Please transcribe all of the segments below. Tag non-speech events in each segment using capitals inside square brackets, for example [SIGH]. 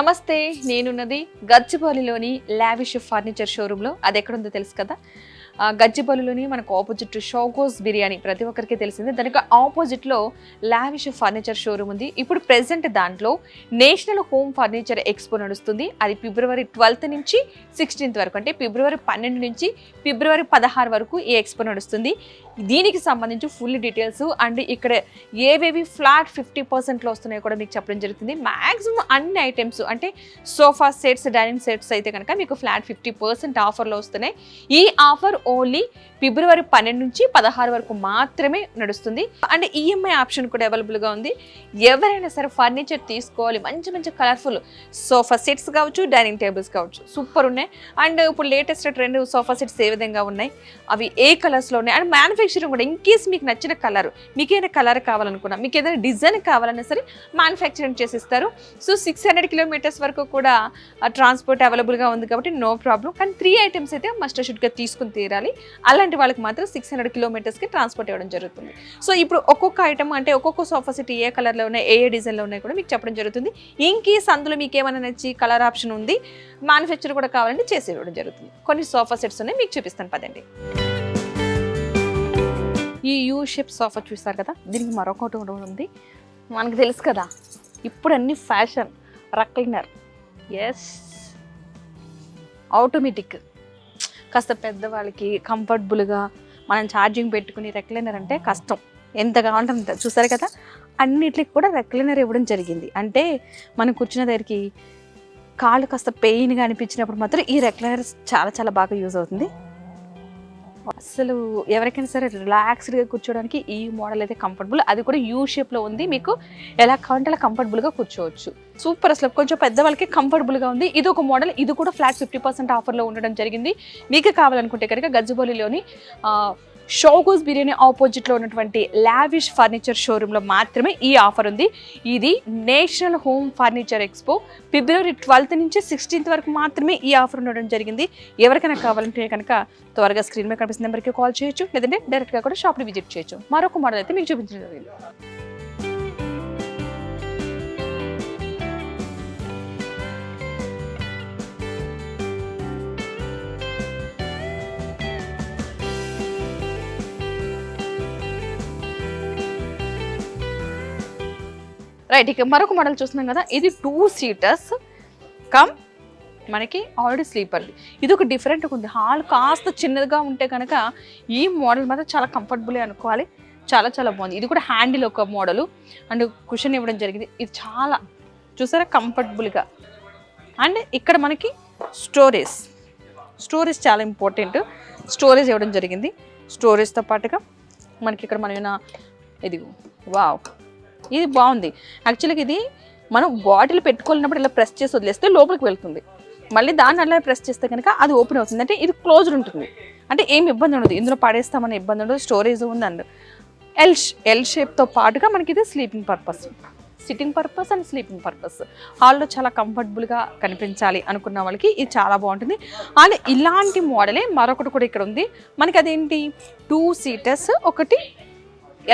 నమస్తే నేనున్నది గచ్చిబౌలిలోని lavish furniture షోరూంలో. అది ఎక్కడుందో తెలుసు కదా? గజ్జిబౌలిలోని మనకు ఆపోజిట్ షోగోస్ బిర్యానీ ప్రతి ఒక్కరికి తెలిసిందే. దానికి ఆపోజిట్లో లావిష్ ఫర్నిచర్ షోరూమ్ ఉంది. ఇప్పుడు ప్రెసెంట్ దాంట్లో నేషనల్ హోమ్ ఫర్నిచర్ ఎక్స్పో నడుస్తుంది. అది ఫిబ్రవరి ట్వెల్త్ నుంచి సిక్స్టీన్త్ వరకు అంటే ఫిబ్రవరి పన్నెండు నుంచి ఫిబ్రవరి పదహారు వరకు ఈ ఎక్స్పో నడుస్తుంది. దీనికి సంబంధించి ఫుల్ డీటెయిల్స్ అండ్ ఇక్కడ ఏవేవి ఫ్లాట్ ఫిఫ్టీ పర్సెంట్లో వస్తున్నాయో కూడా మీకు చెప్పడం జరుగుతుంది. మ్యాక్సిమం అన్ని ఐటమ్స్ అంటే సోఫా సెట్స్ డైనింగ్ సెట్స్ అయితే కనుక మీకు ఫ్లాట్ ఫిఫ్టీ పర్సెంట్ ఆఫర్లో వస్తున్నాయి. ఈ ఆఫర్ ఓన్లీ ఫిబ్రవరి పన్నెండు నుంచి పదహారు వరకు మాత్రమే నడుస్తుంది. అండ్ ఈఎంఐ ఆప్షన్ కూడా అవైలబుల్గా ఉంది. ఎవరైనా సరే ఫర్నిచర్ తీసుకోవాలి. మంచి మంచి కలర్ఫుల్ సోఫా సెట్స్ కావచ్చు డైనింగ్ టేబుల్స్ కావచ్చు. సూపర్ ఉన్నాయి. అండ్ ఇప్పుడు లేటెస్ట్ ట్రెండ్ సోఫా సెట్స్ ఏ విధంగా ఉన్నాయి? అవి ఏ కలర్స్లో ఉన్నాయి? అండ్ మ్యానుఫ్యాక్చరింగ్ కూడా ఇన్ కేస్ మీకు నచ్చిన కలర్ మీకు ఏదైనా కలర్ కావాలనుకున్నా మీకు ఏదైనా డిజైన్ కావాలన్నా సరే మ్యానుఫ్యాక్చరింగ్ చేసిస్తారు. సో సిక్స్ హండ్రెడ్ కిలోమీటర్స్ వరకు కూడా ట్రాన్స్పోర్ట్ అవైలబుల్గా ఉంది కాబట్టి నో ప్రాబ్లం. కానీ త్రీ ఐటమ్స్ అయితే మస్ట్ షుడ్గా తీసుకుని తీరాలి. అలాంటి వాళ్ళకి మాత్రం సిక్స్ హండ్రెడ్ కిలోమీటర్స్కి ట్రాన్స్పోర్ట్ ఇవ్వడం జరుగుతుంది. సో ఇప్పుడు ఒక్కొక్క ఐటమ్ అంటే ఒక్కొక్క సోఫా సెట్ ఏ కలర్లో ఉన్నాయి ఏ ఏ డిజైన్లో ఉన్నాయి కూడా మీకు చెప్పడం జరుగుతుంది. ఇన్ కేస్ అందులో మీకు ఏమైనా నచ్చి కలర్ ఆప్షన్ ఉంది మ్యానుఫ్యాక్చర్ కూడా కావాలంటే చేసి ఇవ్వడం జరుగుతుంది. కొన్ని సోఫా సెట్స్ ఉన్నాయి మీకు చూపిస్తాను పదండి. ఈ యూ షేప్ సోఫా చూస్తారు కదా దీనికి మరొకటి ఉంది. మనకు తెలుసు కదా ఇప్పుడు అన్ని ఫ్యాషన్ రక్లినర్ ఎస్ ఆటోమేటిక్ కాస్త పెద్దవాళ్ళకి కంఫర్టబుల్గా మనం ఛార్జింగ్ పెట్టుకుని రెక్లైనర్ అంటే కష్టం. ఎంత కావాలంటే అంత చూసారు కదా? అన్నిటికి కూడా రెక్లైనర్ ఇవ్వడం జరిగింది. అంటే మనం కూర్చున్న దగ్గరికి కాళ్ళు కాస్త పెయిన్గా అనిపించినప్పుడు మాత్రం ఈ రెక్లైనర్ చాలా చాలా బాగా యూజ్ అవుతుంది. అసలు ఎవరికైనా సరే రిలాక్స్డ్గా కూర్చోడానికి ఈ మోడల్ అయితే కంఫర్టబుల్ అది కూడా యూ షేప్లో ఉంది. మీకు ఎలా కావాలంటే అలా కంఫర్టబుల్గా కూర్చోవచ్చు. సూపర్ అసలు. కొంచెం పెద్దవాళ్ళకి కంఫర్టబుల్గా ఉంది. ఇది ఒక మోడల్ ఇది కూడా ఫ్లాట్ ఫిఫ్టీ పర్సెంట్ ఆఫర్లో ఉండడం జరిగింది. మీకు కావాలనుకుంటే కనుక గజ్జిబౌలిలోని షోగోస్ బిర్యానీ ఆపోజిట్లో ఉన్నటువంటి లావిష్ ఫర్నిచర్ షోరూంలో మాత్రమే ఈ ఆఫర్ ఉంది. ఇది national home furniture expo February twelfth నుంచి సిక్స్టీన్త్ వరకు మాత్రమే ఈ ఆఫర్ ఉండడం జరిగింది. ఎవరికైనా కావాలంటే కనుక త్వరగా స్క్రీన్ మీద కనిపిస్తున్న నెంబర్కి కాల్ చేయొచ్చు లేదంటే డైరెక్ట్గా కూడా షాప్ని విజిట్ చేయొచ్చు. మరొక మోడల్ అయితే మీకు చూపించడం జరిగింది. రైట్ ఇక మరొక మోడల్ చూస్తున్నాం కదా. ఇది టూ సీటర్స్ కమ్ మనకి ఆల్రెడీ స్లీపర్ది ఇది ఒక డిఫరెంట్గా ఉంది. హాల్ కాస్త చిన్నదిగా ఉంటే కనుక ఈ మోడల్ మాత్రం చాలా కంఫర్టబుల్గా అనుకోవాలి. చాలా చాలా బాగుంది. ఇది కూడా హ్యాండిల్ ఒక మోడలు అండ్ కుషన్ ఇవ్వడం జరిగింది. ఇది చాలా చూసారా? కంఫర్టబుల్గా అండ్ ఇక్కడ మనకి స్టోరేజ్ స్టోరేజ్ చాలా ఇంపార్టెంట్ స్టోరేజ్ ఇవ్వడం జరిగింది. స్టోరేజ్తో పాటుగా మనకి ఇక్కడ మన ఏమైనా ఇది వావ్ ఇది బాగుంది. యాక్చువల్గా ఇది మనం బాటిల్ పెట్టుకోలేనప్పుడు ఇలా ప్రెస్ చేసి వదిలేస్తే లోపలికి వెళ్తుంది. మళ్ళీ దాన్ని అలా ప్రెస్ చేస్తే కనుక అది ఓపెన్ అవుతుంది. అంటే ఇది క్లోజ్డ్ ఉంటుంది. అంటే ఏం ఇబ్బంది ఉండదు. ఇందులో పడేస్తామనే ఇబ్బంది ఉండదు. స్టోరేజ్ ఉంది అండ్ ఎల్ ఎల్ షేప్తో పాటుగా మనకి ఇది sleeping purpose sitting purpose and sleeping purpose హాల్లో చాలా కంఫర్టబుల్గా కనిపించాలి అనుకున్న వాళ్ళకి ఇది చాలా బాగుంటుంది. అండ్ ఇలాంటి మోడలే మరొకటి కూడా ఇక్కడ ఉంది. మనకి అదేంటి? టూ సీటర్స్ ఒకటి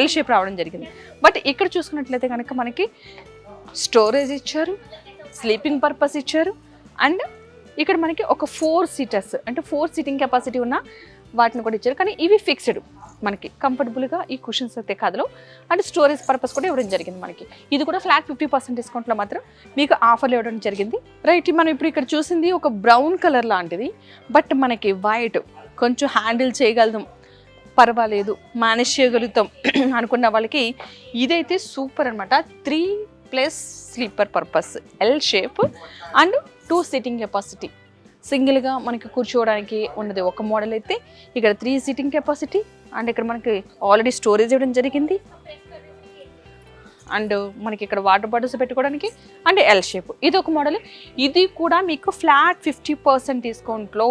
ఎల్ షేప్ రావడం జరిగింది. బట్ ఇక్కడ చూసుకున్నట్లయితే కనుక మనకి స్టోరేజ్ ఇచ్చారు స్లీపింగ్ పర్పస్ ఇచ్చారు అండ్ ఇక్కడ మనకి ఒక ఫోర్ సీటర్స్ అంటే ఫోర్ సీటింగ్ కెపాసిటీ ఉన్న వాటిని కూడా ఇచ్చారు. కానీ ఇవి ఫిక్స్డ్ మనకి. కంఫర్టబుల్గా ఈ కుషన్స్ అయితే కథలో అండ్ స్టోరేజ్ పర్పస్ కూడా ఇవ్వడం జరిగింది మనకి. ఇది కూడా ఫ్లాట్ ఫిఫ్టీ పర్సెంట్ డిస్కౌంట్లో మాత్రం మీకు ఆఫర్లు ఇవ్వడం జరిగింది. రైట్ మనం ఇప్పుడు ఇక్కడ చూసింది ఒక బ్రౌన్ కలర్ లాంటిది. బట్ మనకి వైట్ కొంచెం హ్యాండిల్ చేయగలదు పర్వాలేదు మేనేజ్ చేయగలుగుతాం [CLEARS THROAT] అనుకున్న వాళ్ళకి ఇదైతే సూపర్ అనమాట three plus sleeper purpose L shape and two sitting capacity. సింగిల్గా మనకి కూర్చోవడానికి ఉన్నది ఒక మోడల్ అయితే. ఇక్కడ త్రీ సీటింగ్ కెపాసిటీ అండ్ ఇక్కడ మనకి ఆల్రెడీ స్టోరేజ్ ఇవ్వడం జరిగింది. అండ్ మనకి ఇక్కడ వాటర్ బాటిల్స్ పెట్టుకోవడానికి అండ్ ఎల్ షేప్. ఇది ఒక మోడల్. ఇది కూడా మీకు ఫ్లాట్ ఫిఫ్టీ పర్సెంట్ డిస్కౌంట్లో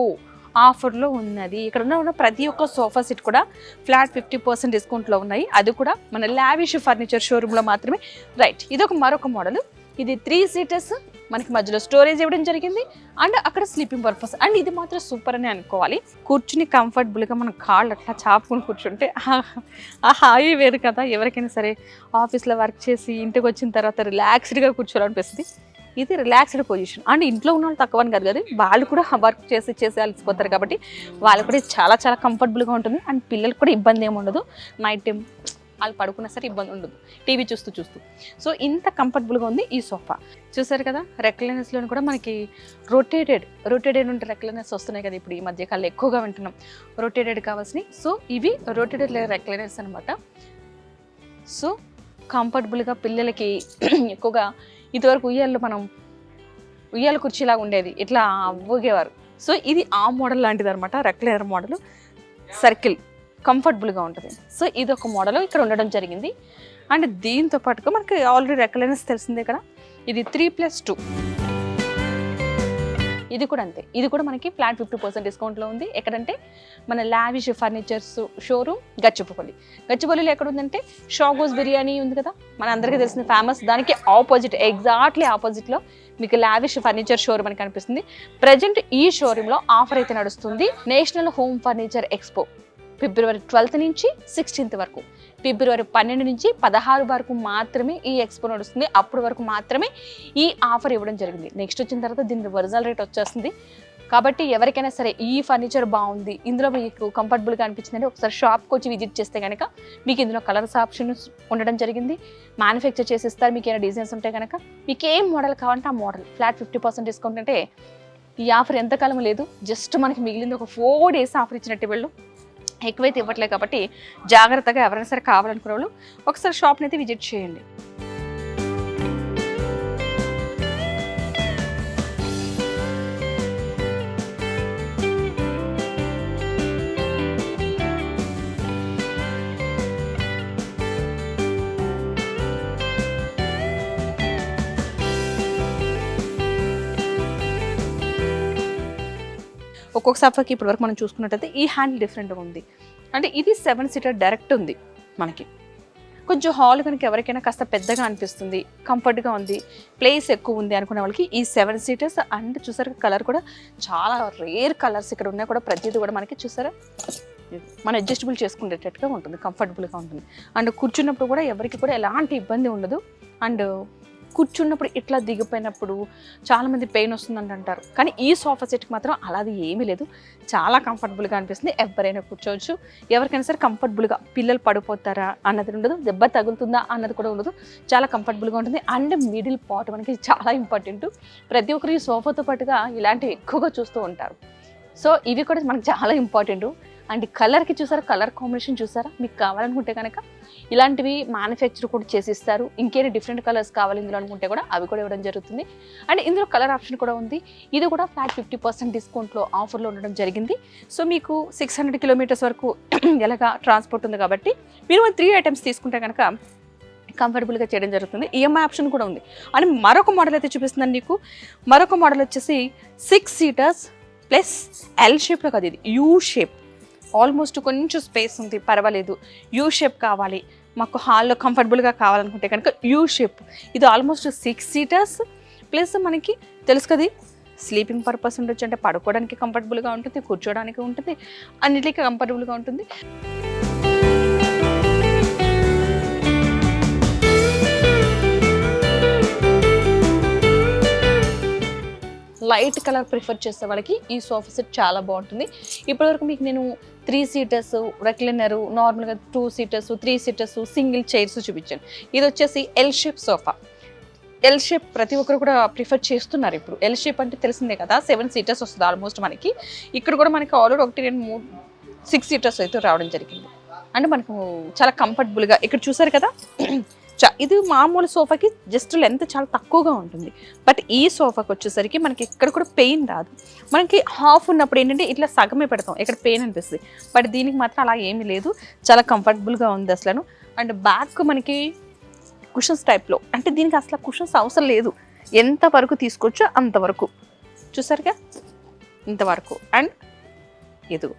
ఆఫర్లో ఉన్నది. ఇక్కడ ఉన్న ప్రతి ఒక్క సోఫా సెట్ కూడా ఫ్లాట్ ఫిఫ్టీ పర్సెంట్ డిస్కౌంట్లో ఉన్నాయి. అది కూడా మన లావిష్ ఫర్నిచర్ షోరూంలో మాత్రమే. రైట్ ఇది ఒక మరొక మోడల్. ఇది త్రీ సీటర్స్ మనకి మధ్యలో స్టోరేజ్ ఇవ్వడం జరిగింది. అండ్ అక్కడ స్లీపింగ్ పర్పస్ అండ్ ఇది మాత్రం సూపర్ అని అనుకోవాలి. కూర్చుని కంఫర్టబుల్గా మన కాళ్ళు అట్లా చాపుకొని కూర్చుంటే ఆ హాయి వేరు కదా. ఎవరికైనా సరే ఆఫీస్లో వర్క్ చేసి ఇంటికి వచ్చిన తర్వాత రిలాక్స్డ్గా కూర్చోవాలనిపిస్తుంది. ఇది రిలాక్స్డ్ పొజిషన్ అండ్ ఇంట్లో ఉన్న వాళ్ళు తక్కువ అని కాదు కదా వాళ్ళు కూడా వర్క్ చేసి చేసి అలసిపోతారు కాబట్టి వాళ్ళు కూడా చాలా చాలా కంఫర్టబుల్గా ఉంటుంది. అండ్ పిల్లలకు కూడా ఇబ్బంది ఏమి ఉండదు. నైట్ టైం వాళ్ళు పడుకున్నా సరే ఇబ్బంది ఉండదు. టీవీ చూస్తూ చూస్తూ. సో ఇంత కంఫర్టబుల్గా ఉంది ఈ సోఫా. చూసారు కదా రెక్లెనెస్లో కూడా మనకి రొటేటెడ్ రొటేటెడ్ ఉంటే రెక్లెనెస్ వస్తున్నాయి కదా ఇప్పుడు ఈ మధ్య కాలం ఎక్కువగా వింటున్నాం. రొటేటెడ్ కావాల్సినవి. సో ఇవి రొటేటెడ్ రెక్లెనెస్ అనమాట సో కంఫర్టబుల్గా పిల్లలకి [CLEARS THROAT] ఎక్కువగా ఇదివరకు ఉయ్యాల్లో మనం ఉయ్యాల కుర్చీలాగా ఉండేది. ఇట్లా ఊగేవారు. సో ఇది ఆ మోడల్ లాంటిది అనమాట రెక్లెనర్ మోడల్. సర్కిల్ కంఫర్టబుల్గా ఉంటుంది. సో ఇది ఒక మోడల్ ఇక్కడ ఉండడం జరిగింది. అండ్ దీంతో పాటుగా మనకి ఆల్రెడీ రెక్లైనర్స్ తెలిసిందే కదా. ఇది త్రీ ప్లస్ టూ. ఇది కూడా అంతే. ఇది కూడా మనకి ఫ్లాట్ ఫిఫ్టీ పర్సెంట్ డిస్కౌంట్లో ఉంది. ఎక్కడంటే మన లావిష్ ఫర్నిచర్స్ షోరూమ్ గచ్చిపల్లి గచ్చిపల్లిలో ఎక్కడ ఉందంటే షాగోస్ బిర్యానీ ఉంది కదా? మన అందరికీ తెలిసిన ఫేమస్. దానికి ఆపోజిట్ ఎగ్జాక్ట్లీ ఆపోజిట్లో మీకు లావిష్ ఫర్నిచర్ షోరూమ్ అని కనిపిస్తుంది. ప్రజెంట్ ఈ షోరూంలో ఆఫర్ అయితే నడుస్తుంది. National home furniture expo February twelfth నుంచి సిక్స్టీన్త్ వరకు. ఫిబ్రవరి పన్నెండు నుంచి పదహారు వరకు మాత్రమే ఈ ఎక్స్పో నడుస్తుంది. అప్పటి వరకు మాత్రమే ఈ ఆఫర్ ఇవ్వడం జరిగింది. నెక్స్ట్ వచ్చిన తర్వాత దీని ఒరిజినల్ రేట్ వచ్చేస్తుంది. కాబట్టి ఎవరికైనా సరే ఈ ఫర్నిచర్ బాగుంది ఇందులో మీకు కంఫర్టబుల్గా అనిపించిందంటే ఒకసారి షాప్కి వచ్చి విజిట్ చేస్తే కనుక మీకు ఇందులో కలర్స్ ఆప్షన్ ఉండడం జరిగింది. మ్యానుఫ్యాక్చర్ చేసి ఇస్తారు మీకు ఏమైనా డిజైన్స్ ఉంటే కనుక మీకు ఏం మోడల్ కావాలంటే ఆ model flat fifty percent discount అంటే ఈ ఆఫర్ ఎంతకాలం లేదు. జస్ట్ మనకి మిగిలింది ఒక ఫోర్ డేస్ ఆఫర్ ఇచ్చినట్టు వెళ్ళు. ఎక్కువైతే ఇవ్వట్లేదు కాబట్టి జాగ్రత్తగా ఎవరైనా సరే కావాలనుకునే వాళ్ళు ఒకసారి షాప్ని అయితే విజిట్ చేయండి. ఒక్కొక్క సోఫాకి ఇప్పటి వరకు మనం చూసుకున్నట్టయితే ఈ హ్యాండిల్ డిఫరెంట్గా ఉంది. అంటే ఇది సెవెన్ సీటర్ డైరెక్ట్ ఉంది మనకి. కొంచెం హాల్ కనుక ఎవరికైనా కాస్త పెద్దగా అనిపిస్తుంది కంఫర్ట్గా ఉంది ప్లేస్ ఎక్కువ ఉంది అనుకునే వాళ్ళకి ఈ సెవెన్ సీటర్స్ అండ్ చూసారు కలర్ కూడా చాలా రేర్ కలర్స్ ఇక్కడ ఉన్నాయి కూడా ప్రతిదీ కూడా మనకి చూసారా? మనం అడ్జస్టబుల్ చేసుకునేటట్టుగా ఉంటుంది కంఫర్టబుల్గా ఉంటుంది. అండ్ కూర్చున్నప్పుడు కూడా ఎవరికి కూడా ఎలాంటి ఇబ్బంది ఉండదు. అండ్ కూర్చున్నప్పుడు ఇట్లా దిగిపోయినప్పుడు చాలామంది పెయిన్ వస్తుందని అంటారు. కానీ ఈ సోఫా సెట్కి మాత్రం అలాది ఏమీ లేదు. చాలా కంఫర్టబుల్గా అనిపిస్తుంది. ఎవరైనా కూర్చోవచ్చు. ఎవరికైనా సరే కంఫర్టబుల్గా పిల్లలు పడిపోతారా అన్నది ఉండదు. దెబ్బ తగులుతుందా అన్నది కూడా ఉండదు. చాలా కంఫర్టబుల్గా ఉంటుంది. అండ్ మిడిల్ పాట్ మనకి చాలా ఇంపార్టెంట్ ప్రతి ఒక్కరు ఈ సోఫాతో పాటుగా ఇలాంటివి ఎక్కువగా చూస్తూ ఉంటారు. సో ఇవి కూడా మనకు చాలా ఇంపార్టెంట్ అండ్ కలర్కి చూసారా? కలర్ కాంబినేషన్ చూసారా? మీకు కావాలనుకుంటే కనుక ఇలాంటివి మ్యానుఫ్యాక్చర్ కూడా చేసిస్తారు. ఇంకేమైనా డిఫరెంట్ కలర్స్ కావాలి ఇందులో అనుకుంటే కూడా అవి కూడా ఇవ్వడం జరుగుతుంది. అండ్ ఇందులో కలర్ ఆప్షన్ కూడా ఉంది. ఇది కూడా ఫ్లాట్ ఫిఫ్టీ పర్సెంట్ డిస్కౌంట్లో ఆఫర్లో ఉండడం జరిగింది. సో మీకు సిక్స్ హండ్రెడ్ కిలోమీటర్స్ వరకు [CLEARS THROAT] ఎలాగా ట్రాన్స్పోర్ట్ ఉంది కాబట్టి మీరు త్రీ ఐటమ్స్ తీసుకుంటే కనుక కంఫర్టబుల్గా చేయడం జరుగుతుంది. ఈఎంఐ ఆప్షన్ కూడా ఉంది. అని మరొక మోడల్ అయితే చూపిస్తుందండి నీకు మరొక మోడల్ వచ్చేసి సిక్స్ సీటర్స్ ప్లస్ ఎల్ షేప్లో కాదు ఇది యూ షేప్ ఆల్మోస్ట్ కొంచెం స్పేస్ ఉంది పర్వాలేదు. యూ షేప్ కావాలి. మాకు హాల్లో కంఫర్టబుల్గా కావాలనుకుంటే కనుక యూ షేప్. ఇది ఆల్మోస్ట్ సిక్స్ సీటర్స్. ప్లస్ మనకి తెలుసు కదా స్లీపింగ్ పర్పస్ ఉండొచ్చు అంటే పడుకోవడానికి కంఫర్టబుల్గా ఉంటుంది కూర్చోడానికి ఉంటుంది అన్నిటికీ కంఫర్టబుల్గా ఉంటుంది. లైట్ కలర్ ప్రిఫర్ చేసే వాళ్ళకి ఈ సోఫా సెట్ చాలా బాగుంటుంది. ఇప్పటివరకు మీకు నేను త్రీ సీటర్స్ రెక్లైనర్ నార్మల్గా two seaters three seaters single chairs చూపించాను. ఇది వచ్చేసి L shape sofa. L shape ప్రతి ఒక్కరు కూడా ప్రిఫర్ చేస్తున్నారు ఇప్పుడు. ఎల్ షేప్ అంటే తెలిసిందే కదా సెవెన్ సీటర్స్ వస్తుంది ఆల్మోస్ట్ మనకి. ఇక్కడ కూడా మనకి ఆల్రెడీ ఒకటి రెండు మూడు సిక్స్ సీటర్స్ అయితే రావడం జరిగింది. అంటే మనకు చాలా కంఫర్టబుల్గా ఇక్కడ చూసారు కదా? ఇది మామూలు సోఫాకి జస్ట్ లెంత్ చాలా తక్కువగా ఉంటుంది. బట్ ఈ సోఫాకి వచ్చేసరికి మనకి ఇక్కడ కూడా పెయిన్ రాదు. మనకి హాఫ్ ఉన్నప్పుడు ఏంటంటే ఇట్లా సగమే పెడతాం. ఇక్కడ పెయిన్ అనిపిస్తుంది. బట్ దీనికి మాత్రం అలా ఏమీ లేదు. చాలా కంఫర్టబుల్గా ఉంది అసలు అండ్ బ్యాక్ మనకి కుషన్స్ టైప్లో అంటే దీనికి అసలు కుషన్స్ అవసరం లేదు. ఎంత వరకు తీసుకోవచ్చో అంతవరకు చూసారుగా? ఇంతవరకు అండ్ ఎదుగు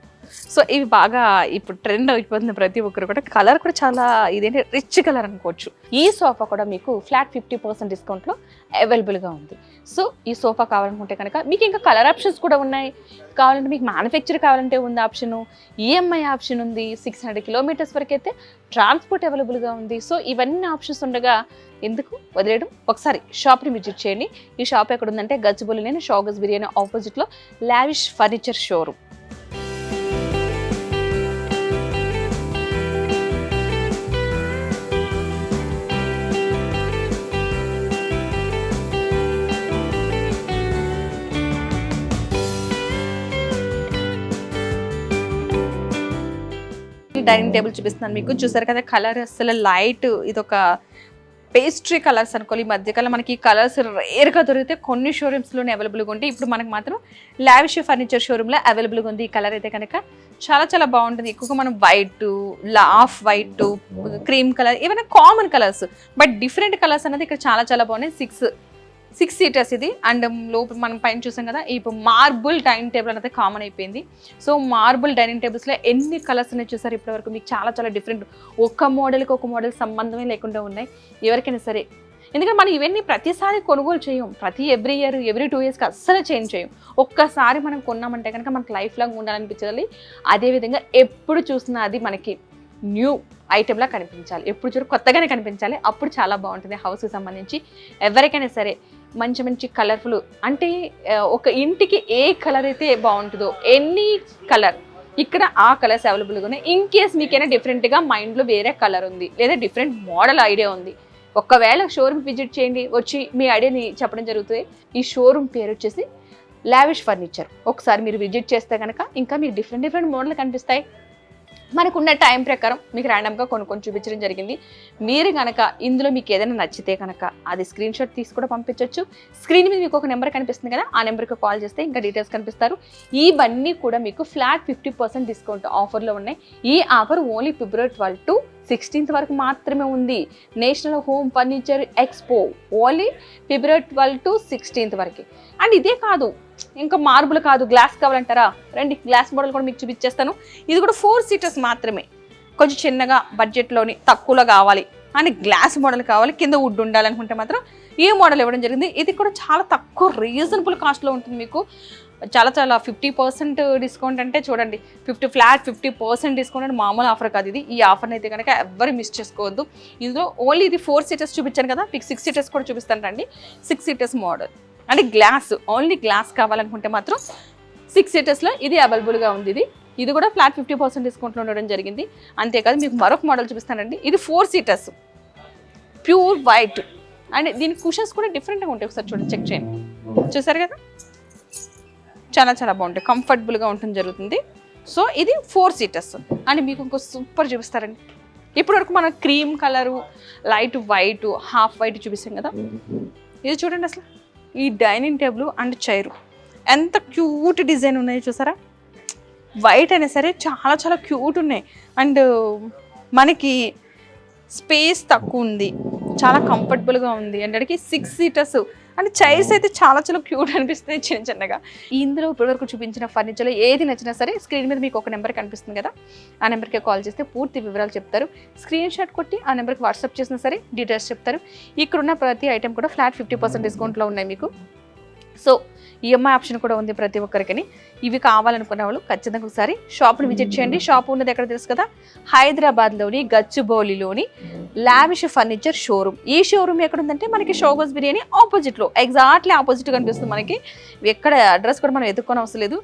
సో ఇవి బాగా ఇప్పుడు ట్రెండ్ అయిపోతుంది ప్రతి ఒక్కరు కూడా కలర్ కూడా చాలా ఇదేంటి రిచ్ కలర్ అనుకోవచ్చు. ఈ సోఫా కూడా మీకు ఫ్లాట్ ఫిఫ్టీ పర్సెంట్ డిస్కౌంట్లో అవైలబుల్గా ఉంది. సో ఈ సోఫా కావాలనుకుంటే కనుక మీకు ఇంకా కలర్ ఆప్షన్స్ కూడా ఉన్నాయి. కావాలంటే మీకు మ్యానుఫ్యాక్చర్ కావాలంటే ఉంది ఆప్షను ఈఎంఐ ఆప్షన్ ఉంది సిక్స్ హండ్రెడ్ కిలోమీటర్స్ వరకు అయితే ట్రాన్స్పోర్ట్ అవైలబుల్గా ఉంది. సో ఇవన్నీ ఆప్షన్స్ ఉండగా ఎందుకు వదిలేయడం? ఒకసారి షాప్ని విజిట్ చేయండి. ఈ షాప్ ఎక్కడ ఉందంటే గచ్చిబౌలిలోని షాగస్ బిర్యానీ ఆపోజిట్లో lavish furniture showroom dining table చూపిస్తున్నాను మీకు. చూసారు కదా కలర్ అసలు లైట్ ఇది ఒక పేస్ట్రీ కలర్స్ అనుకోవాలి. ఈ మధ్యకాలం మనకి ఈ కలర్స్ రేర్గా దొరికితే కొన్ని షోరూమ్స్లోనే అవైలబుల్గా ఉంటాయి. ఇప్పుడు మనకి మాత్రం లావిష్ ఫర్నిచర్ షోరూమ్లో అవైలబుల్గా ఉంది ఈ కలర్ అయితే కనుక. చాలా చాలా బాగుంటుంది. ఎక్కువగా మనం white off white cream colour ఏమైనా common colours. But different colours అనేది ఇక్కడ చాలా చాలా బాగున్నాయి. సిక్స్ సిక్స్ సీటర్స్ ఇది. అండ్ లోపల మనం పైన చూసాం కదా ఇప్పుడు మార్బుల్ డైనింగ్ టేబుల్ అనేది కామన్ అయిపోయింది. సో మార్బుల్ డైనింగ్ టేబుల్స్లో ఎన్ని కలర్స్ ఉన్నాయి చూసారు? ఇప్పటివరకు మీకు చాలా చాలా డిఫరెంట్ ఒక్క మోడల్కి ఒక మోడల్ సంబంధమే లేకుండా ఉన్నాయి. ఎవరికైనా సరే. ఎందుకంటే మనం ఇవన్నీ ప్రతిసారి కొనుగోలు చేయం. ప్రతి ఎవ్రీ ఇయర్ ఎవ్రీ టూ ఇయర్స్కి అస్సలు చేంజ్ చేయం. ఒక్కసారి మనం కొన్నామంటే కనుక మనకు లైఫ్ లాంగ్ ఉండాలనిపించాలి అదేవిధంగా ఎప్పుడు చూసినా అది మనకి న్యూ ఐటెంలా కనిపించాలి. ఎప్పుడు చూడు కొత్తగానే కనిపించాలి. అప్పుడు చాలా బాగుంటుంది. హౌస్కి సంబంధించి ఎవరికైనా సరే. మంచి మంచి కలర్ఫుల్ అంటే ఒక ఇంటికి ఏ కలర్ అయితే బాగుంటుందో ఎనీ కలర్ ఇక్కడ ఆ కలర్స్ అవైలబుల్గా ఉన్నాయి. ఇన్ కేస్ మీకైనా డిఫరెంట్గా మైండ్లో వేరే కలర్ ఉంది లేదా డిఫరెంట్ మోడల్ ఐడియా ఉంది. ఒకవేళ షోరూమ్ విజిట్ చేయండి వచ్చి మీ ఐడియాని చెప్పడం జరుగుతుంది. ఈ షోరూమ్ పేరు వచ్చేసి లావిష్ ఫర్నిచర్ ఒకసారి మీరు విజిట్ చేస్తే కనుక ఇంకా మీకు డిఫరెంట్ డిఫరెంట్ మోడల్ కనిపిస్తాయి. మనకున్న టైం ప్రకారం మీకు ర్యాండమ్గా కొనుక్కొని చూపించడం జరిగింది. మీరు కనుక ఇందులో మీకు ఏదైనా నచ్చితే కనుక అది స్క్రీన్ షాట్ తీసి కూడా పంపించవచ్చు స్క్రీన్ మీద మీకు ఒక నెంబర్ కనిపిస్తుంది కదా ఆ నెంబర్కి కాల్ చేస్తే ఇంకా డీటెయిల్స్ కనిపిస్తారు. ఇవన్నీ కూడా మీకు ఫ్లాట్ ఫిఫ్టీ పర్సెంట్ డిస్కౌంట్ ఆఫర్లో ఉన్నాయి. ఈ offer only February twelve to sixteenth వరకు మాత్రమే ఉంది. National home furniture expo only February twelve to sixteenth వరకు. అండ్ ఇదే కాదు ఇంకా మార్బుల్ కాదు గ్లాస్ కావాలంటారా? రండి గ్లాస్ మోడల్ కూడా మీకు చూపించేస్తాను. ఇది కూడా ఫోర్ సీటర్స్ మాత్రమే. కొంచెం చిన్నగా బడ్జెట్లోని తక్కువలో కావాలి. అని గ్లాస్ మోడల్ కావాలి కింద వుడ్ ఉండాలనుకుంటే మాత్రం ఈ మోడల్ ఇవ్వడం జరిగింది. ఇది కూడా చాలా తక్కువ రీజనబుల్ కాస్ట్లో ఉంటుంది మీకు. చాలా చాలా ఫిఫ్టీ పర్సెంట్ డిస్కౌంట్ అంటే చూడండి fifty flat fifty percent discount అంటే మామూలు ఆఫర్ కాదు ఇది. ఈ ఆఫర్ని అయితే కనుక ఎవరు మిస్ చేసుకోవద్దు. ఇందులో ఓన్లీ ఇది ఫోర్ సీటర్స్ చూపించాను కదా మీకు సిక్స్ సీటర్స్ కూడా చూపిస్తాను రండి. Six seaters model. అంటే గ్లాస్ ఓన్లీ గ్లాస్ కావాలనుకుంటే మాత్రం సిక్స్ సీటర్స్లో ఇది అవైలబుల్గా ఉంది ఇది. ఇది కూడా ఫ్లాట్ ఫిఫ్టీ పర్సెంట్ డిస్కౌంట్లో ఉండడం జరిగింది. అంతేకాదు మీకు మరొక మోడల్ చూపిస్తానండి. ఇది four seaters pure white and దీని కుషన్స్ కూడా డిఫరెంట్గా ఉంటాయి. ఒకసారి చూడండి చెక్ చేయండి. చూసారు కదా? చాలా చాలా బాగుంటాయి. కంఫర్టబుల్గా ఉండటం జరుగుతుంది. సో ఇది ఫోర్ సీటర్స్ అండ్ మీకు ఇంకో సూపర్ చూపిస్తారండి. ఇప్పటి వరకు మనం cream colour light white half white చూపిస్తాం కదా? ఇది చూడండి అసలు. ఈ డైనింగ్ టేబుల్ అండ్ చైరు. ఎంత క్యూట్ డిజైన్ ఉన్నాయి చూసారా? వైట్ అయినా సరే చాలా చాలా క్యూట్ ఉన్నాయి. అండ్ మనకి స్పేస్ తక్కువ ఉంది. చాలా కంఫర్టబుల్గా ఉంది. అంటే సిక్స్ సీటర్స్ అండ్ చైర్స్ అయితే చాలా చాలా క్యూట్ అనిపిస్తుంది చిన్న చిన్నగా. ఇందులో ఇప్పటివరకు చూపించిన ఫర్నిచర్లో ఏది నచ్చినా సరే స్క్రీన్ మీద మీకు ఒక నెంబర్ కనిపిస్తుంది కదా ఆ నెంబర్కి కాల్ చేస్తే పూర్తి వివరాలు చెప్తారు. స్క్రీన్ షాట్ కొట్టి ఆ నెంబర్కి వాట్సాప్ చేసినా సరే డీటెయిల్స్ చెప్తారు. ఇక్కడ ఉన్న ప్రతి ఐటెం కూడా ఫ్లాట్ ఫిఫ్టీ పర్సెంట్ డిస్కౌంట్లో ఉన్నాయి మీకు. సో ఈఎంఐ ఆప్షన్ కూడా ఉంది ప్రతి ఒక్కరికి ఇవి కావాలనుకున్న వాళ్ళు ఖచ్చితంగా ఒకసారి షాప్ని విజిట్ చేయండి. షాప్ ఉన్నది ఎక్కడ తెలుసు కదా? హైదరాబాద్లోని గచ్చిబౌలిలోని లావిష్ ఫర్నిచర్ షోరూమ్ ఈ షోరూమ్ ఎక్కడ ఉందంటే మనకి షోగోస్ బిర్యానీ ఆపోజిట్లో ఎగ్జాక్ట్లీ ఆపోజిట్ కనిపిస్తుంది మనకి. ఎక్కడ అడ్రస్ కూడా మనం ఎదుర్కొని అవసరం లేదు.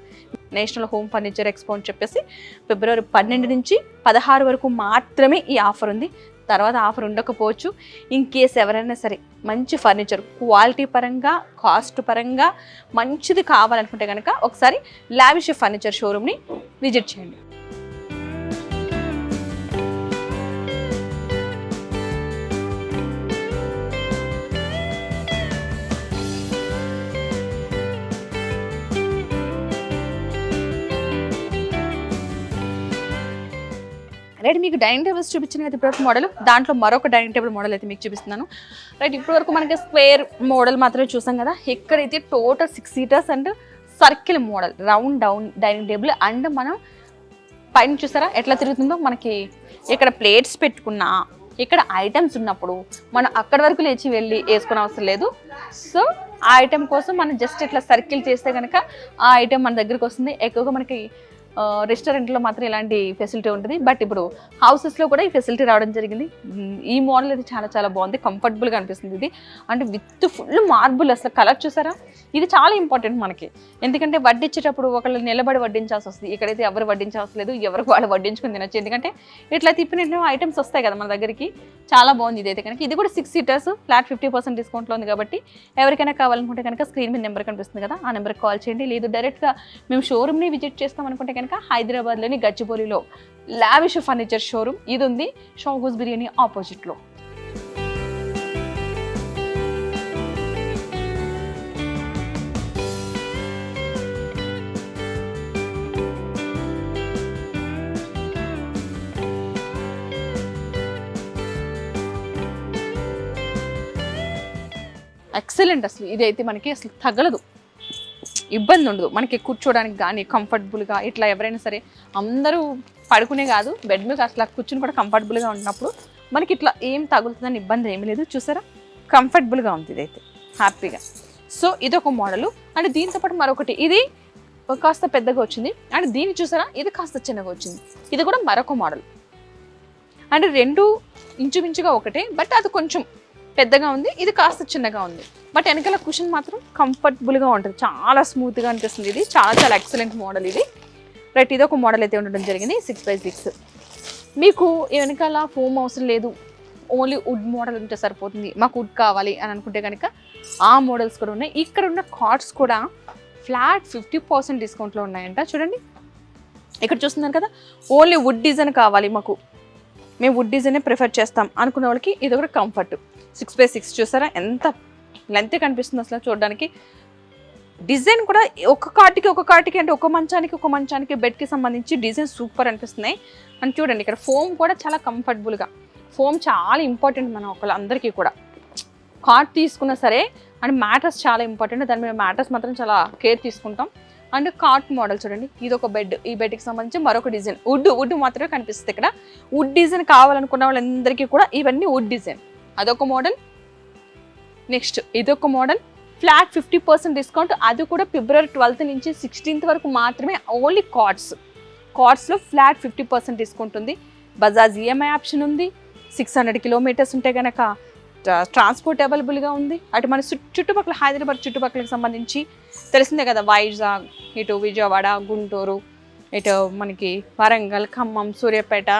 నేషనల్ హోమ్ ఫర్నిచర్ ఎక్స్పో అని చెప్పేసి ఫిబ్రవరి పన్నెండు నుంచి పదహారు వరకు మాత్రమే ఈ ఆఫర్ ఉంది. తర్వాత ఆఫర్ ఉండకపోవచ్చు. ఇన్ కేస్ ఎవరైనా సరే మంచి ఫర్నిచర్ క్వాలిటీ పరంగా కాస్ట్ పరంగా మంచిది కావాలనుకుంటే కనుక ఒకసారి లావిష్ ఫర్నిచర్ షోరూమ్ని విజిట్ చేయండి. రైట్ మీకు డైనింగ్ టేబుల్స్ చూపించిన అయితే ఇప్పటివరకు మోడల్ దాంట్లో మరొక డైనింగ్ టేబుల్ మోడల్ అయితే మీకు చూపిస్తున్నాను. రైట్ ఇప్పటివరకు మనకి స్క్వేర్ మోడల్ మాత్రమే చూసాం కదా. ఇక్కడైతే total six seaters and circle model round down dining table and మనం పైన చూసారా ఎట్లా తిరుగుతుందో మనకి ఇక్కడ ప్లేట్స్ పెట్టుకున్నా ఇక్కడ ఐటమ్స్ ఉన్నప్పుడు మనం అక్కడ వరకు లేచి వెళ్ళి వేసుకునే అవసరం లేదు. సో ఆ ఐటెం కోసం మనం జస్ట్ ఇట్లా సర్కిల్ చేస్తే కనుక ఆ ఐటెం మన దగ్గరికి వస్తుంది. ఎక్కువగా మనకి రెస్టారెంట్లో మాత్రం ఇలాంటి ఫెసిలిటీ ఉంటుంది. బట్ ఇప్పుడు హౌసెస్లో కూడా ఈ ఫెసిలిటీ రావడం జరిగింది. ఈ మోడల్ అయితే చాలా చాలా బాగుంది. కంఫర్టబుల్గా అనిపిస్తుంది ఇది. అంటే విత్ ఫుల్ మార్బుల్ అసలు కలర్ చూసారా? ఇది చాలా ఇంపార్టెంట్ మనకి. ఎందుకంటే వడ్డించేటప్పుడు ఒకళ్ళు నిలబడి వడ్డించాల్సి వస్తుంది. ఇక్కడైతే ఎవరు వడ్డించాల్సి లేదు ఎవరికి వాళ్ళు వడ్డించుకుని తినొచ్చు. ఎందుకంటే ఇట్లా తిప్పిన ఐటమ్స్ వస్తాయి కదా మన దగ్గరికి. చాలా బాగుంది ఇదైతే కనుక. ఇది కూడా six seaters flat fifty percent డిస్కౌంట్లో ఉంది కాబట్టి ఎవరికైనా కావాలనుకుంటే కనుక స్క్రీన్ మీద నెంబర్ కనిపిస్తుంది కదా ఆ నెంబర్కి కాల్ చేయండి. లేదు డైరెక్ట్గా మేము షోరూమ్ని విజిట్ చేస్తాం అనుకుంటే కనుక హైదరాబాద్లోని గచ్చిబౌలిలో లావిష్ ఫర్నిచర్ షోరూమ్ ఇది ఉంది షోగూస్ బిర్యానీ ఆపోజిట్లో. ఎక్సలెంట్ అసలు. ఇదైతే మనకి అసలు తగలదు. ఇబ్బంది ఉండదు. మనకి కూర్చోడానికి కానీ కంఫర్టబుల్గా ఇట్లా ఎవరైనా సరే అందరూ పడుకునే కాదు బెడ్ మీద అట్లా కూర్చుని కూడా కంఫర్టబుల్గా ఉన్నప్పుడు మనకి ఇట్లా ఏం తగులుతుందని ఇబ్బంది ఏమీ లేదు. చూసారా? కంఫర్టబుల్గా ఉంది ఇదైతే. హ్యాపీగా సో ఇది ఒక మోడలు అండ్ దీంతో పాటు మరొకటి. ఇది కాస్త పెద్దగా వచ్చింది. అండ్ దీన్ని చూసారా? ఇది కాస్త చిన్నగా వచ్చింది. ఇది కూడా మరొక మోడల్ అండ్ రెండు ఇంచుమించుగా ఒకటే. బట్ అది కొంచెం పెద్దగా ఉంది. ఇది కాస్త చిన్నగా ఉంది. బట్ వెనకాల కుషన్ మాత్రం కంఫర్టబుల్గా ఉంటుంది. చాలా స్మూత్గా అనిపిస్తుంది ఇది. చాలా చాలా ఎక్సలెంట్ మోడల్ ఇది. రైట్ ఇది ఒక మోడల్ అయితే ఉండడం జరిగింది. సిక్స్ బై సిక్స్ మీకు వెనకాల ఫోమ్ అవసరం లేదు. ఓన్లీ వుడ్ మోడల్ ఉంటే సరిపోతుంది. మాకు వుడ్ కావాలి అని అనుకుంటే కనుక ఆ మోడల్స్ కూడా ఉన్నాయి. ఇక్కడ ఉన్న కార్డ్స్ కూడా ఫ్లాట్ ఫిఫ్టీ పర్సెంట్ డిస్కౌంట్లో ఉన్నాయంట. చూడండి. ఇక్కడ చూస్తున్నారు కదా? ఓన్లీ వుడ్ డిజైన్ కావాలి మాకు. మేము వుడ్ డిజైనే ప్రిఫర్ చేస్తాం. అనుకున్న వాళ్ళకి ఇది ఒకటి కంఫర్ట్ సిక్స్ బై సిక్స్ చూసారా? ఎంత లెంత్ కనిపిస్తుంది అసలు చూడడానికి. డిజైన్ కూడా ఒక కాటికి ఒక కాటికి అంటే ఒక మంచానికి ఒక మంచానికి బెడ్కి సంబంధించి డిజైన్ సూపర్ అనిపిస్తున్నాయి. అని చూడండి ఇక్కడ ఫోమ్ కూడా చాలా కంఫర్టబుల్గా ఫోమ్ చాలా ఇంపార్టెంట్ మన ఒకళ్ళందరికీ కూడా. కాట్ తీసుకున్నా సరే అండ్ మ్యాటర్స్ చాలా ఇంపార్టెంట్ దాని మీద మ్యాటర్స్ మాత్రం చాలా కేర్ తీసుకుంటాం. అండ్ కాట్ మోడల్ చూడండి. ఇది ఒక బెడ్. ఈ బెడ్కి సంబంధించి మరొక డిజైన్. వుడ్. వుడ్ మాత్రమే కనిపిస్తుంది ఇక్కడ. వుడ్ డిజైన్ కావాలనుకున్న వాళ్ళందరికీ కూడా ఇవన్నీ వుడ్ డిజైన్. అదొక మోడల్. నెక్స్ట్ ఇదొక model. Flat fifty percent discount. అది కూడా ఫిబ్రవరి ట్వెల్త్ నుంచి సిక్స్టీన్త్ వరకు మాత్రమే ఓన్లీ కార్డ్స్ కార్డ్స్లో ఫ్లాట్ ఫిఫ్టీ పర్సెంట్ డిస్కౌంట్ ఉంది. బజాజ్ ఈఎంఐ ఆప్షన్ ఉంది. సిక్స్ హండ్రెడ్ కిలోమీటర్స్ ఉంటే కనుక ట్రాన్స్పోర్ట్ అవైలబుల్గా ఉంది. అటు మన చుట్టుపక్కల హైదరాబాద్ చుట్టుపక్కలకు సంబంధించి తెలిసిందే కదా వైజాగ్ ఇటు విజయవాడ గుంటూరు ఇటు మనకి వరంగల్ ఖమ్మం సూర్యాపేట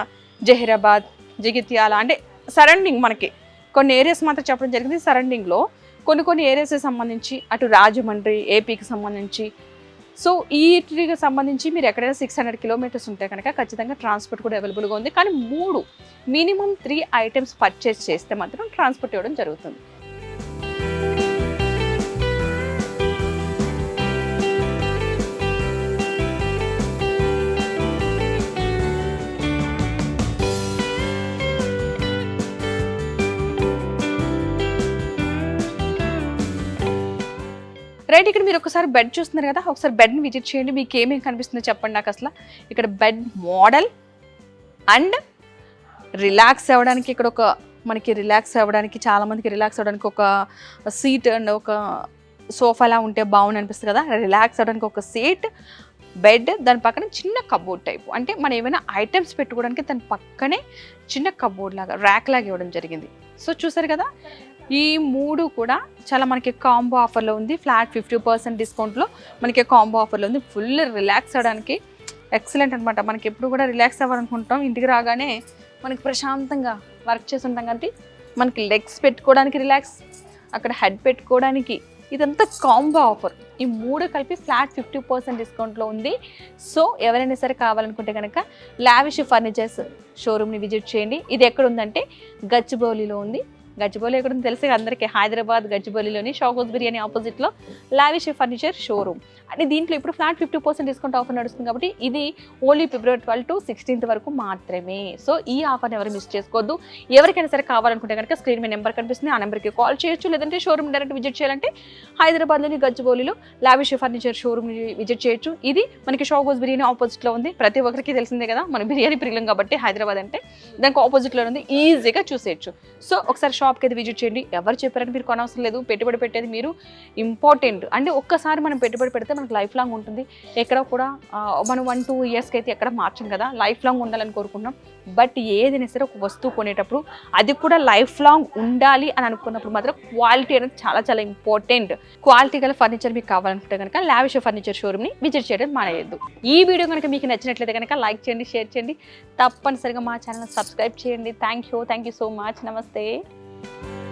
జహీరాబాద్ జగిత్యాల అంటే సరౌండింగ్ మనకి. కొన్ని ఏరియాస్ మాత్రం చెప్పడం జరిగింది. సరౌండింగ్లో కొన్ని కొన్ని ఏరియాస్కి సంబంధించి అటు రాజమండ్రి ఏపీకి సంబంధించి సో వీటికి సంబంధించి మీరు ఎక్కడైనా సిక్స్ హండ్రెడ్ కిలోమీటర్స్ ఉంటే కనుక ఖచ్చితంగా ట్రాన్స్పోర్ట్ కూడా అవైలబుల్గా ఉంది. కానీ మూడు మినిమం త్రీ ఐటమ్స్ పర్చేస్ చేస్తే మాత్రం ట్రాన్స్పోర్ట్ ఇవ్వడం జరుగుతుంది. మీరు ఒకసారి బెడ్ చూస్తున్నారు కదా ఒకసారి బెడ్ని విజిట్ చేయండి. మీకు ఏమేమి కనిపిస్తుందో చెప్పండి నాకు అసలు. ఇక్కడ బెడ్ మోడల్ అండ్ రిలాక్స్ అవ్వడానికి ఇక్కడ ఒక మనకి రిలాక్స్ అవ్వడానికి చాలామందికి రిలాక్స్ అవ్వడానికి ఒక సీట్ అండ్ ఒక సోఫాలా ఉంటే బాగుంది అనిపిస్తుంది కదా. రిలాక్స్ అవ్వడానికి ఒక సీట్ బెడ్ దాని పక్కన చిన్న కబోర్డ్ టైప్ అంటే మనం ఏమైనా ఐటమ్స్ పెట్టుకోవడానికి దాని పక్కనే చిన్న కబోర్డ్ లాగా ర్యాక్ లాగా ఇవ్వడం జరిగింది. సో చూసారు కదా ఈ మూడు కూడా చాలా మనకి కాంబో ఆఫర్లో ఉంది. ఫ్లాట్ ఫిఫ్టీ పర్సెంట్ డిస్కౌంట్లో మనకి కాంబో ఆఫర్లో ఉంది. ఫుల్ రిలాక్స్ అవ్వడానికి ఎక్సలెంట్ అనమాట మనకి ఎప్పుడు కూడా రిలాక్స్ అవ్వాలనుకుంటాం. ఇంటికి రాగానే మనకి ప్రశాంతంగా వర్క్ చేసి ఉంటాం కాబట్టి మనకి లెగ్స్ పెట్టుకోవడానికి రిలాక్స్ అక్కడ హెడ్ పెట్టుకోవడానికి ఇదంతా కాంబో ఆఫర్ ఈ మూడు కలిపి ఫ్లాట్ ఫిఫ్టీ పర్సెంట్ డిస్కౌంట్లో ఉంది. సో ఎవరైనా సరే కావాలనుకుంటే కనుక లావిష్ ఫర్నిచర్స్ షోరూమ్ని విజిట్ చేయండి. ఇది ఎక్కడ ఉందంటే గచ్చిబౌలిలో ఉంది. గచ్చిబౌలి ఎక్కడ తెలుసు తెలిసి అందరికీ. హైదరాబాద్ గచ్చిబౌలిలోని షాకోస్ బిర్యానీ ఆపోజిట్లో లావిష్ ఫర్నిచర్ షోరూమ్ అని దీంట్లో ఇప్పుడు flat fifty percent discount offer నడుస్తుంది కాబట్టి ఇది only February twelve to sixteenth వరకు మాత్రమే. సో ఈ ఆఫర్ని ఎవరు మిస్ చేసుకోవద్దు. ఎవరికైనా సరే కావాలనుకుంటే కనుక స్క్రీన్ మీద నెంబర్ కనిపిస్తుంది. ఆ నెంబర్కి కాల్ చేయొచ్చు. లేదంటే షోరూమ్ డైరెక్ట్ విజిట్ చేయాలంటే హైదరాబాద్లోని గచ్చిబౌలిలో లావిష్ ఫర్నిచర్ షోరూమ్ విజిట్ చేయొచ్చు. ఇది మనకి షోగోస్ బిర్యానీ ఆపోజిట్లో ఉంది. ప్రతి ఒక్కరికి తెలిసిందే కదా మన బిర్యానీ ప్రియులం కాబట్టి హైదరాబాద్ అంటే దానికి ఆపోజిట్లో ఉంది. ఈజీగా చూసేయచ్చు. సో ఒకసారి షాప్కి అయితే విజిట్ చేయండి. ఎవరు చెప్పారని మీరు కొనవసరం లేదు. పెట్టుబడి పెట్టేది మీరు ఇంపార్టెంట్ అంటే ఒక్కసారి మనం పెట్టుబడి పెడితే మనకు లైఫ్ లాంగ్ ఉంటుంది. ఎక్కడ కూడా మనం వన్ టూ ఇయర్స్కి అయితే ఎక్కడ మార్చం కదా. లైఫ్ లాంగ్ ఉండాలని కోరుకున్నాం బట్ ఏదైనా సరే ఒక వస్తువు కొనేటప్పుడు అది కూడా లైఫ్ లాంగ్ ఉండాలి అని అనుకున్నప్పుడు మాత్రం క్వాలిటీ అనేది చాలా చాలా ఇంపార్టెంట్ క్వాలిటీ గల ఫర్నిచర్ మీకు కావాలనుకుంటే కనుక లావిష్ ఫర్నిచర్ షోరూమ్ని విజిట్ చేయడం మానేయద్దు. ఈ వీడియో కనుక మీకు నచ్చినట్లయితే కనుక లైక్ చేయండి షేర్ చేయండి. తప్పనిసరిగా మా ఛానల్ సబ్స్క్రైబ్ చేయండి. Thank you thank you so much నమస్తే Thank you.